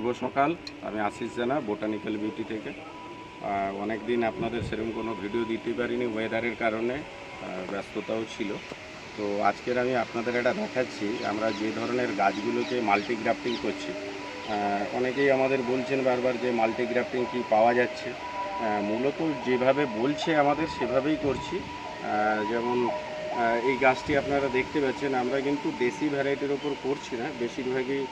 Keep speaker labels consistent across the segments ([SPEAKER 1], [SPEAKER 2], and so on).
[SPEAKER 1] শুভ সকাল। আমি আশিস জানা, বোটানিক্যাল বিউটি থেকে। অনেক দিন আপনাদের সেরকম কোনো ভিডিও দিতে পারিনি ওয়েদারের কারণে ব্যস্ততাও ছিল। তো আজকের আমি আপনাদের এটা দেখাচ্ছি, আমরা যে ধরনের গাছগুলোকে মাল্টিগ্রাফটিং করছি। অনেকেই আমাদের বলছেন বারবার যে মাল্টিগ্রাফটিং কি পাওয়া যাচ্ছে। মূলত যেভাবে বলছে আমাদের, সেভাবেই করছি। যেমন এই গাছটি আপনারা দেখতে পাচ্ছেন, আমরা কিন্তু দেশি ভ্যারাইটির ওপর করছি না, বেশিরভাগই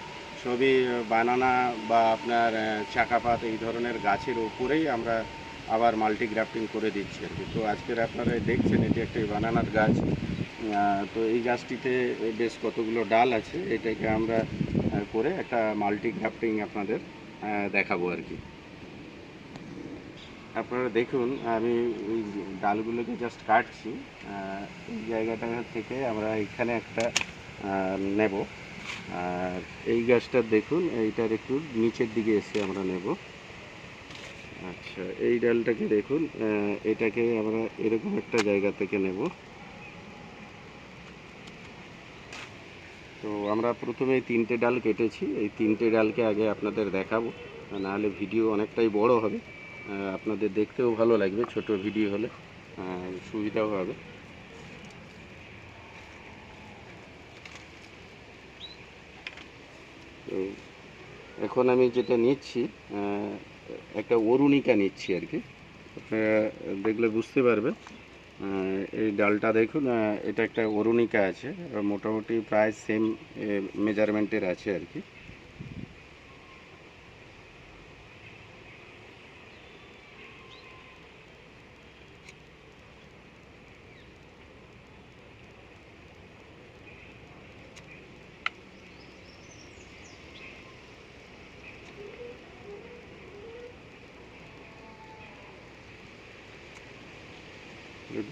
[SPEAKER 1] সবই বানানা বা আপনার চাকাপাত এই ধরনের গাছের ওপরেই আমরা আবার মাল্টিগ্রাফটিং করে দিচ্ছি আর কি। তো আজকের আপনারা দেখছেন এটি একটি বানানার গাছ। তো এই গাছটিতে বেশ কতগুলো ডাল আছে, এটাকে আমরা করে একটা মাল্টিগ্রাফটিং আপনাদের দেখাবো আর কি। আপনারা দেখুন, আমি এই ডালগুলোকে জাস্ট কাটছি এই জায়গাটা থেকে আমরা এখানে একটা নেব। আর এই গাছটা দেখুন, এইটার একটু নিচের দিকে এসে আমরা নেব। আচ্ছা এই ডালটাকে দেখুন এটাকে আমরা এরকম একটা জায়গা থেকে নেব। তো আমরা প্রথমে তিনটে ডাল কেটেছি। এই তিনটে ডালকে আগে আপনাদের দেখাবো, নাহলে ভিডিও অনেকটাই বড় হবে। আপনাদের দেখতেও ভালো লাগবে, ছোট ভিডিও হলে সুবিধাও হবে। এখন আমি যেটা নিচ্ছি একটা অরুণিকা নিচ্ছি আর কি। আপনারা দেখলে বুঝতে পারবে এই ডালটা দেখুন এটা একটা অরুণিকা আছে, মোটামুটি প্রায় সেম মেজারমেন্টের আছে আর কি।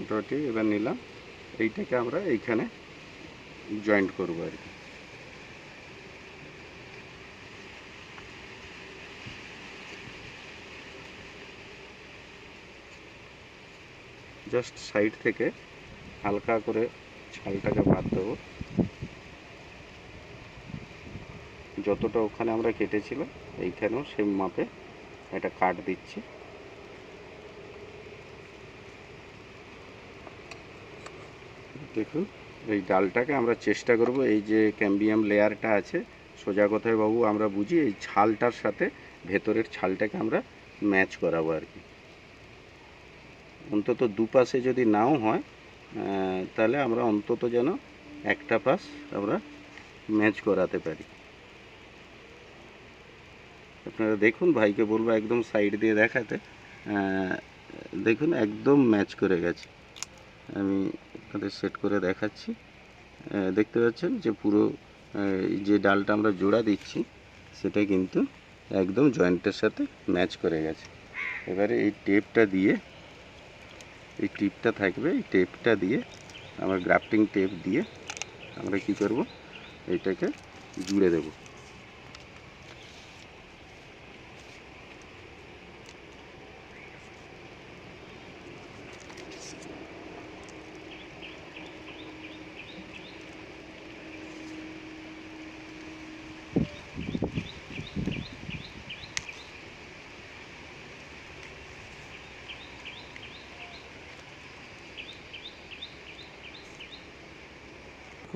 [SPEAKER 1] মোটামুটি এবার নিলাম। এইটাকে আমরা এইখানে জয়েন্ট করব আর কি। জাস্ট সাইড থেকে হালকা করে ছালটাকে বাদ দেবো। যতটা ওখানে আমরা কেটেছিলাম, এইখানেও সেম মাপে একটা কাট দিচ্ছি। দেখুন, এই ডালটাকে আমরা চেষ্টা করব, এই যে ক্যাম্বিয়াম লেয়ারটা আছে, সোজা কথায় বাবু আমরা বুঝি এই ছালটার সাথে ভেতরের ছালটাকে আমরা ম্যাচ করাবো আর কি। অন্তত দুপাশে যদি নাও হয় তাহলে আমরা অন্তত যেন একটা পাশ আমরা ম্যাচ করাতে পারি। আপনারা দেখুন, ভাইকে বলব একদম সাইড দিয়ে দেখাতে দেখুন, একদম ম্যাচ করে গেছে। আমি আপনাদের সেট করে দেখাচ্ছি। দেখতে পাচ্ছেন যে পুরো যে ডালটা আমরা জোড়া দিচ্ছি, সেটা কিন্তু একদম জয়েন্টের সাথে ম্যাচ করে গেছে। এবারে এই টেপটা দিয়ে, এই টিপটা থাকবে, এই টেপটা দিয়ে, আমরা গ্রাফটিং টেপ দিয়ে আমরা কি করব? এটাকে জুড়ে দেব।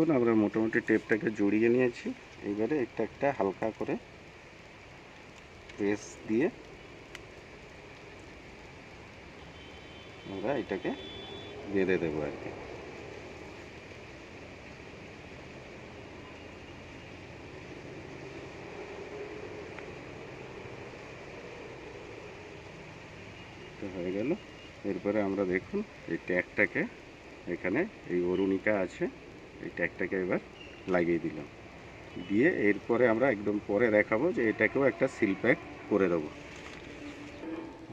[SPEAKER 1] এখন আমরা মোটামুটি টেপটাকে জড়িয়ে নিয়েছি। এবারে একটা একটা হালকা করে প্রেস দিয়ে আমরা এটাকে বেঁধে দেবো আর কি। হয়ে গেল। এরপরে আমরা দেখুন, এই ট্যাগটাকে এখানে, এই অরুণিকা আছে। এই ট্যাগটাকে এবার লাগিয়ে দিলাম। দিয়ে এরপরে আমরা একদম পরে দেখাবো যে এটাকেও একটা সিল প্যাক করে দেবো।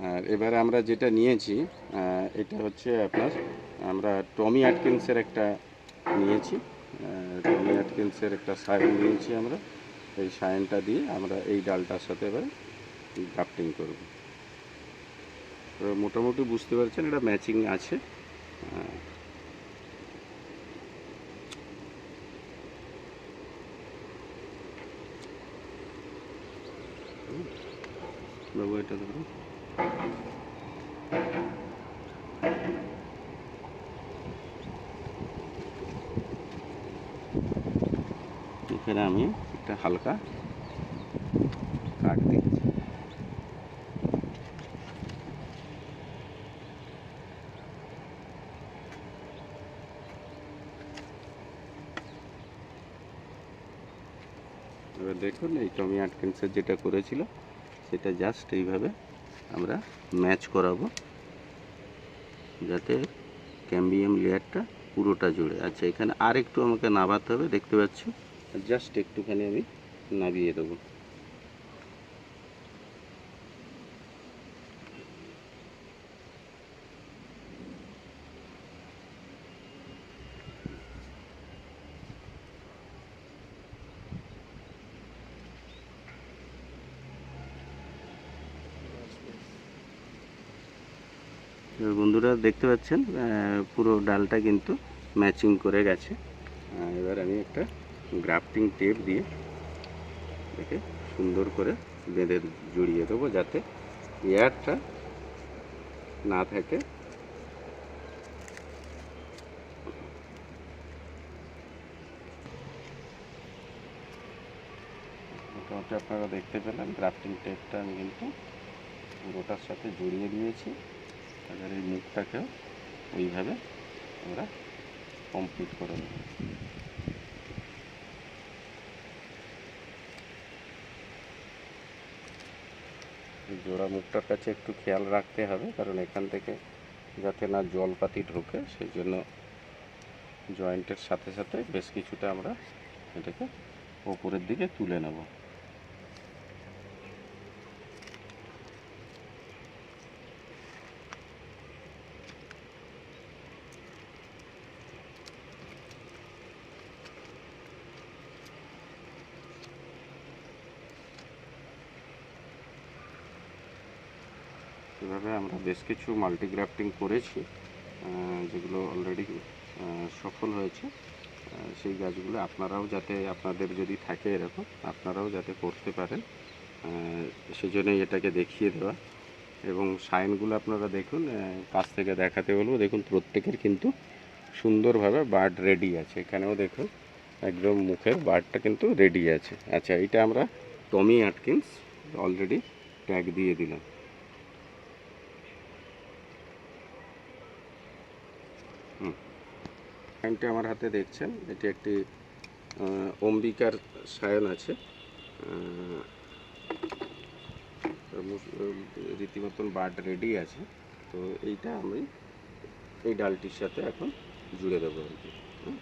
[SPEAKER 1] আর এবারে আমরা যেটা নিয়েছি এটা হচ্ছে আপনার, আমরা টমি অ্যাটকিন্সের একটা নিয়েছি। টমি অ্যাটকিন্সের একটা সাইন নিয়েছি আমরা। এই সাইনটা দিয়ে আমরা এই ডালটার সাথে এবার গ্রাফটিং করব। মোটামুটি বুঝতে পারছেন, এটা ম্যাচিং আছে। এটা ধরুন এখানে আমি একটা হালকা কাট দিচ্ছি। এবার দেখুন, এই টমি আটকিন্সের যেটা করেছিল সেটা জাস্ট এইভাবে আমরা ম্যাচ করাবো। যাতে ক্যাম্বিয়াম লেয়ারটা পুরোটা জুড়ে। আচ্ছা এখানে আর একটু আমাকে নাবাতে হবে, দেখতে পাচ্ছি? জাস্ট একটুখানি আমি নাবিয়ে দেবো। বন্ধুরা দেখতে পাচ্ছেন পুরো ডালটা কিন্তু ম্যাচিং করে গেছে। এবার আমি একটা গ্রাফটিং টেপ দিয়ে এটাকে সুন্দর করে বেঁধে জড়িয়ে দেবো যাতে এয়ারটা না থাকে। আপনারা দেখতে পেলেন, গ্রাফটিং টেপটা আমি কিন্তু পুরোটার সাথে জড়িয়ে দিয়েছি। এবার এই মুখটাকেও ওইভাবে আমরা কমপ্লিট করে নেব। জোড়া মুখটার কাছে একটু খেয়াল রাখতে হবে, কারণ এখান থেকে যাতে না জলপাতি ঢোকে, সেই জন্য জয়েন্টের সাথে সাথে বেশ কিছুটা আমরা এটাকে ওপরের দিকে তুলে নেব এভাবে আমরা বেশ কিছু মাল্টিগ্রাফটিং করেছি যেগুলো অলরেডি সফল হয়েছে। সেই গাছগুলো আপনারাও যাতে, আপনাদের যদি থাকে এরকম, আপনারাও যাতে করতে পারেন। সেজন্যই এটাকে দেখিয়ে দেওয়া। এবং সাইনগুলো আপনারা দেখুন কাছ থেকে দেখাতে বলব। দেখুন, প্রত্যেকের কিন্তু সুন্দরভাবে বার্ড রেডি আছে। এখানেও দেখুন, একদম মুখের বার্ডটা কিন্তু রেডি আছে। আচ্ছা এটা আমরা টমি আটকিন্স অলরেডি ট্যাগ দিয়ে দিলাম। সাইনটা আমার হাতে দেখছেন। এটি একটি অম্বিকার সায়ন আছে। রীতিমতন বার্ড রেডি আছে। তো এইটা আমি এই ডালটির সাথে এখন জুড়ে দেবো আর কি। হুম।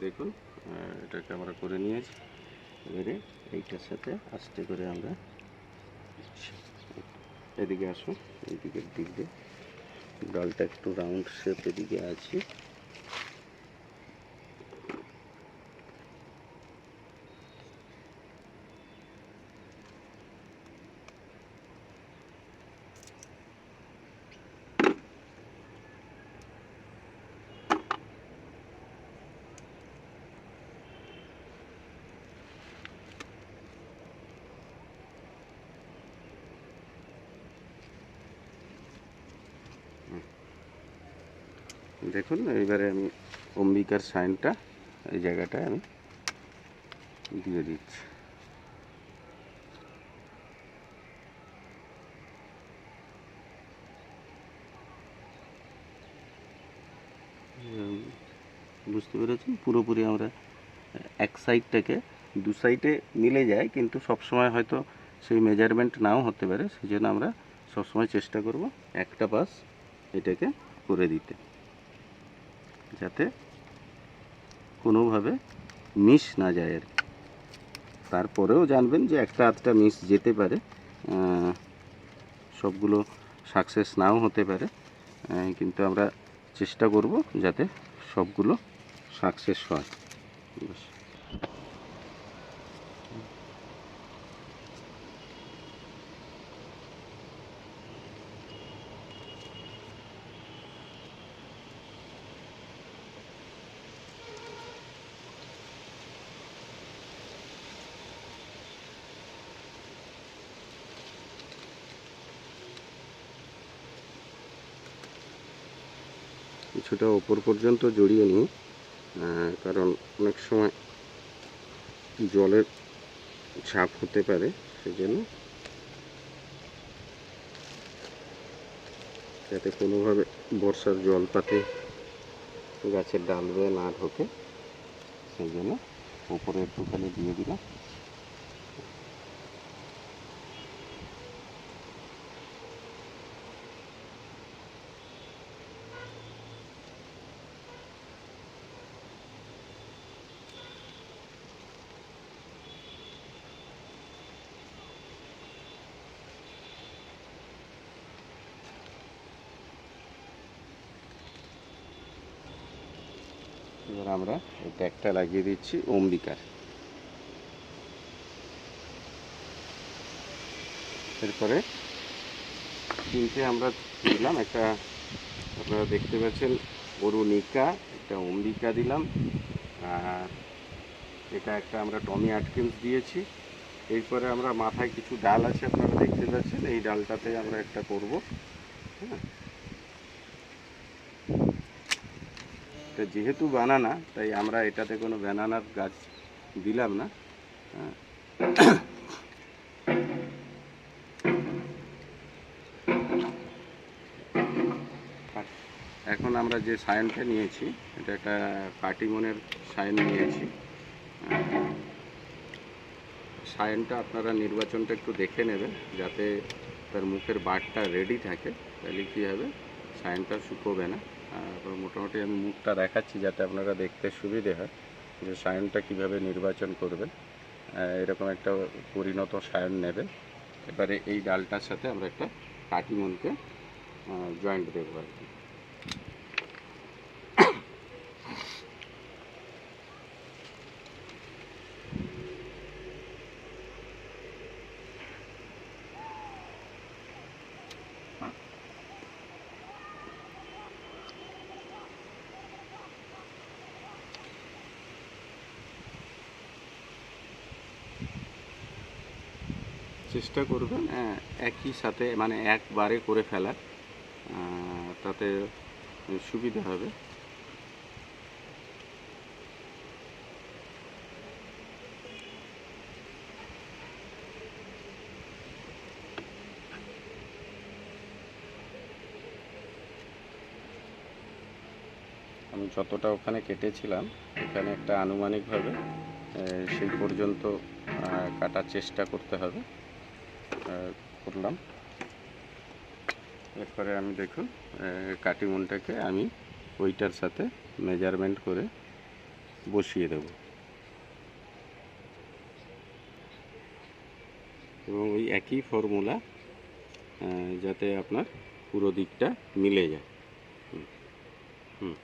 [SPEAKER 1] দেখুন। এটাকে আমরা করে নিয়েছি। এবারে এইটার সাথে আস্তে করে আমরা এদিকে আসুন, এইদিকের দিক দিয়ে। ডালটা একটু রাউন্ড শেপ এদিকে আছে। দেখুন এইবারে আমি অম্বিকার সাইনটা এই জায়গাটায় আমি দিয়ে দিচ্ছি। বুঝতে পেরেছেন? পুরোপুরি আমরা এক সাইডটাকে দু সাইডে মিলে যায়, কিন্তু সবসময় হয়তো সেই মেজারমেন্ট নাও হতে পারে সেই জন্য আমরা সবসময় চেষ্টা করব একটা পাস এটাকে করে দিতে। যাতে কোনোভাবে মিস না যায় আর তারপরেও জানবেন যে একটা আধটা মিস যেতে পারে সবগুলো সাকসেস নাও হতে পারে কিন্তু আমরা চেষ্টা করব যাতে সবগুলো সাকসেস হয়। কিছুটা ওপর পর্যন্ত জড়িয়ে নিই কারণ অনেক সময় জলের ছাপ হতে পারে, সেজন্য যাতে কোনোভাবে বর্ষার জল পাতে গাছের ডাল বেয়ে না ঢোকে, সেই জন্য উপরে একটুখানি দিয়ে দিলাম। এই ট্যাগটা লাগিয়ে দিচ্ছি, অম্বিকার। এরপরে তিনটে আমরা দিলাম, একটা আপনারা দেখতে পাচ্ছেন, অরুণিকা, একটা অম্বিকা দিলাম, আর এটা একটা আমরা টমি আটকিন্স দিয়েছি। এরপরে আমরা মাথায় কিছু ডাল আছে, আপনারা দেখতে পাচ্ছেন, এই ডালটাতে আমরা একটা করব হ্যাঁ? এটা যেহেতু বানানা, তাই আমরা এটাতে কোনো ব্যানানার গাছ দিলাম না। হ্যাঁ। এখন আমরা যে সায়নটা নিয়েছি, এটা একটা কাটিমনের সায়ন নিয়েছি। সায়নটা আপনারা নির্বাচনটা একটু দেখে নেবেন, যাতে তার মুখের বাটটা রেডি থাকে, তাহলে কী হবে? সায়নটা শুকোবে না। আর মোটামুটি আমি মুখটা দেখাচ্ছি যাতে আপনারা দেখতে সুবিধে হয় যে সায়নটা কীভাবে নির্বাচন করবে এরকম একটা পরিণত সায়ন নেবে। এবারে এই ডালটার সাথে আমরা একটা কাটিমনকে জয়েন্ট দেবো আর কি। চেষ্টা করবেন। আহ, একই সাথে মানে একবারে করে ফেলার তাতে সুবিধা হবে। আমি যতটা ওখানে কেটেছিলাম এখানে একটা আনুমানিকভাবে সেই পর্যন্ত কাটার চেষ্টা করতে হবে। করলাম। এরপরে আমি দেখুন কাটিমনটাকে আমি ওইটার সাথে মেজারমেন্ট করে বসিয়ে দেব। এবং ওই একই ফর্মুলা যাতে আপনার পুরো দিকটা মিলে যায়। হুম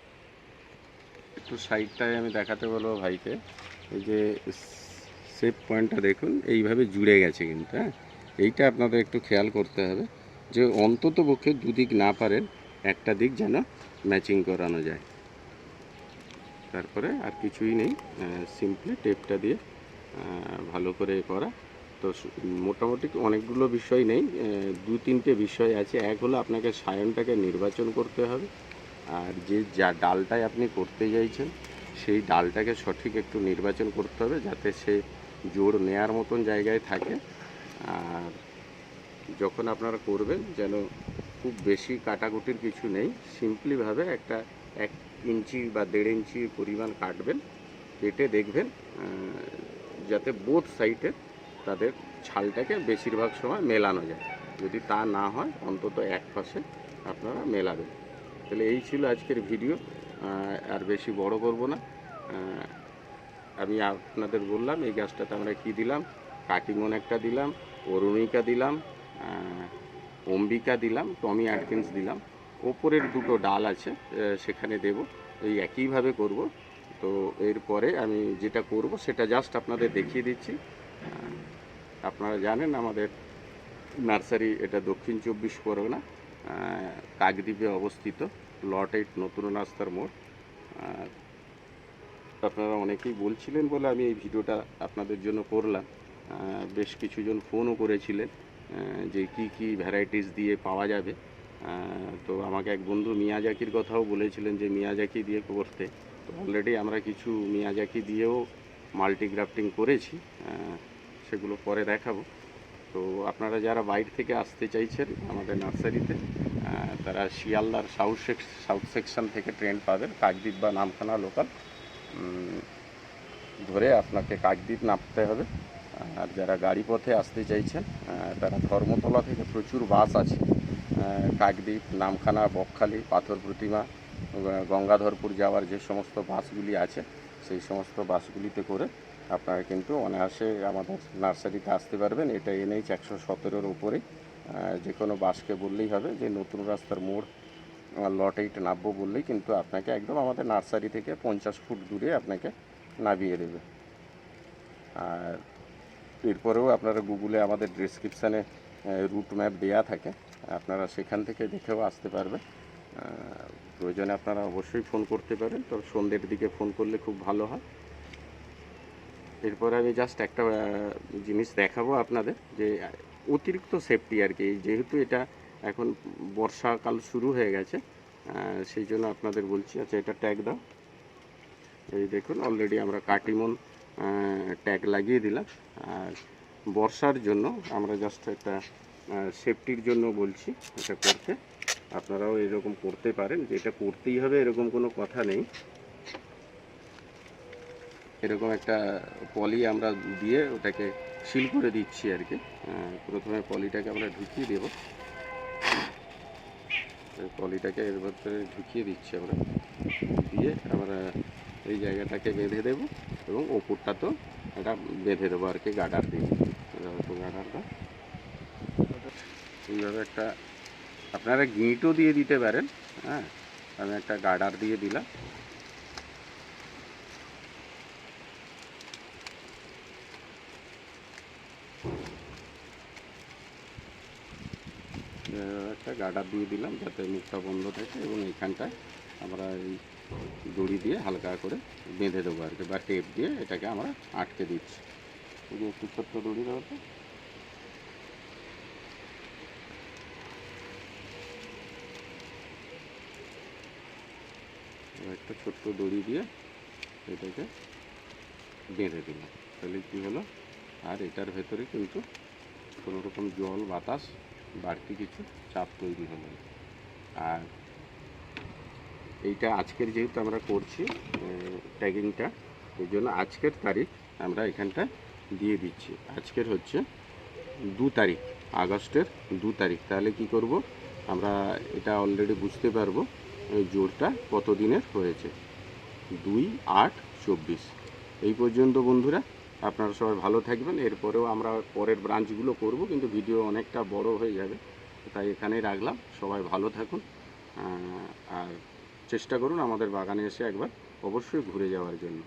[SPEAKER 1] একটু সাইডটায় আমি দেখাতে বলব ভাইকে। এই যে সেপ পয়েন্টটা দেখুন, এইভাবে জুড়ে গেছে কিন্তু হ্যাঁ? এইটা আপনাদের একটু খেয়াল করতে হবে যে অন্তত পক্ষে দুদিক না পারেন, একটা দিক যেন ম্যাচিং করানো যায়। তারপরে আর কিছুই নেই সিম্পলি টেপটা দিয়ে ভালো করে করা। তো মোটামুটি অনেকগুলো বিষয় নেই দু তিনটে বিষয় আছে। এক হলো আপনাকে সায়নটাকে নির্বাচন করতে হবে, আর যে যা ডালটায় আপনি করতে চাইছেন, সেই ডালটাকে সঠিক একটু নির্বাচন করতে হবে যাতে সে জোর নেয়ার মতন জায়গায় থাকে। আর যখন আপনারা করবেন, যেন খুব বেশি কাটাকুটির কিছু নেই সিম্পলিভাবে একটা এক ইঞ্চি বা দেড় ইঞ্চি পরিমাণ কাটবেন, কেটে দেখবেন যাতে বোথ সাইডে তাদের ছালটাকে বেশিরভাগ সময় মেলানো যায়। যদি তা না হয়, অন্তত এক পাশে আপনারা মেলাবেন। তাহলে এই ছিল আজকের ভিডিও আর বেশি বড় করব না। আমি আপনাদের বললাম, এই গাছটাতে আমরা কি দিলাম? কাটিমন একটা দিলাম, অরুণিকা দিলাম অম্বিকা দিলাম, টমি অ্যাটকিন্স দিলাম। ওপরের দুটো ডাল আছে সেখানে দেব। এই একইভাবে করব। তো এরপরে আমি যেটা করব, সেটা জাস্ট আপনাদের দেখিয়ে দিচ্ছি। আপনারা জানেন আমাদের নার্সারি এটা দক্ষিণ চব্বিশ পরগনা কাকদ্বীপে অবস্থিত, লট এইট নতুন রাস্তার মোড়। আপনারা অনেকেই বলছিলেন বলে আমি এই ভিডিওটা আপনাদের জন্য করলাম। বেশ কিছুজন ফোনও করেছিলেন যে কি কি ভ্যারাইটিস দিয়ে পাওয়া যাবে। তো আমাকে এক বন্ধু মিয়াজাকির কথাও বলেছিলেন যে মিয়াজাকি দিয়ে করতে। তো অলরেডি আমরা কিছু মিয়াজাকি দিয়েও মাল্টিগ্রাফটিং করেছি সেগুলো পরে দেখাবো। তো আপনারা যারা বাইরে থেকে আসতে চাইছেন আমাদের নার্সারিতে তারা শিয়ালদার সাউথ সেক- সাউথ সেকশন থেকে ট্রেন পাবেন, কাকদ্বীপ বা নামখানা লোকাল ধরে আপনাকে কাকদ্বীপ নামতে হবে। আর যারা গাড়ি পথে আসতে চাইছেন তারা ধর্মতলা থেকে প্রচুর বাস আছে। কাকদ্বীপ, নামখানা, বকখালি, পাথর প্রতিমা গঙ্গাধরপুর যাওয়ার যে সমস্ত বাসগুলি আছে, সেই সমস্ত বাসগুলিতে করে আপনারা কিন্তু অনায়াসে আমাদের নার্সারিতে আসতে পারবেন। এটা এনএইচ একশো সতেরোর উপরে যে কোনো বাসকে বললেই হবে যে নতুন রাস্তার মোড় লট এইট নামবো বললেই কিন্তু আপনাকে একদম আমাদের নার্সারি থেকে পঞ্চাশ ফুট দূরে আপনাকে নামিয়ে দেবে। আর এরপরেও আপনারা গুগলে আমাদের ডিসক্রিপশানে রুট ম্যাপ দেওয়া থাকে। আপনারা সেখান থেকে দেখেও আসতে পারবেন। আহ, প্রয়োজনে আপনারা অবশ্যই ফোন করতে পারেন। তো সন্ধ্যের দিকে ফোন করলে খুব ভালো হয়। এরপরে আমি জাস্ট একটা জিনিস দেখাবো আপনাদের যে অতিরিক্ত সেফটি আর কি। যেহেতু এটা এখন বর্ষাকাল শুরু হয়ে গেছে সেই জন্য আপনাদের বলছি। আচ্ছা এটা ট্যাগ দাও। এই দেখুন অলরেডি আমরা কাটিমন ট্যাগ লাগিয়ে দিলাম। আর বর্ষার জন্য আমরা জাস্ট একটা সেফটির জন্য বলছি এটা করতে। আপনারাও এরকম করতে পারেন, যে এটা করতেই হবে এরকম কোনো কথা নেই। এরকম একটা পলি আমরা দিয়ে ওটাকে সিল করে দিচ্ছি আর কি। প্রথমে পলিটাকে আমরা ঢুকিয়ে দেব। পলিটাকে এর ভেতরে ঢুকিয়ে দিচ্ছি আমরা। দিয়ে আমরা এই জায়গাটাকে বেঁধে দেব এবং ওপরটা তো এটা বেঁধে দেবো আর কি গার্ডার দিয়ে। গার্ডারটা এইভাবে একটা আপনারা গিঁটও দিয়ে দিতে পারেন হ্যাঁ? আমি একটা গার্ডার দিয়ে দিলাম। একটা গার্ডার দিয়ে দিলাম যাতে মুখটা বন্ধ থাকে এবং এইখানটায় আমরা এই দড়ি দিয়ে হালকা করে বেঁধে দেবো আর কি, বা টেপ দিয়ে এটাকে আমরা আটকে দিচ্ছি। একটু ছোট্ট দড়ি দেওয়া তো। একটা ছোট্ট দড়ি দিয়ে এটাকে বেঁধে দিলাম। তাহলে কী হলো? আর এটার ভেতরে কিন্তু কোনো রকম জল, বাতাস, বাড়তি কিছু চাপ তৈরি হলো। আর এইটা আজকের যেহেতু আমরা করছি ট্যাগিংটা এই জন্য আজকের তারিখ আমরা এখানটা দিয়ে দিচ্ছি। আজকের হচ্ছে দু তারিখ, আগস্টের দু তারিখ। তাহলে কি করব? আমরা এটা অলরেডি বুঝতে পারব জোরটা কত দিনের হয়েছে। দুই আট চব্বিশ। এই পর্যন্ত বন্ধুরা, আপনারা সবাই ভালো থাকবেন। এরপরেও আমরা পরের ব্রাঞ্চগুলো করব, কিন্তু ভিডিও অনেকটা বড় হয়ে যাবে। তাই এখানেই রাখলাম। সবাই ভালো থাকুন। আর চেষ্টা করুন আমাদের বাগানে এসে একবার অবশ্যই ঘুরে যাওয়ার জন্য।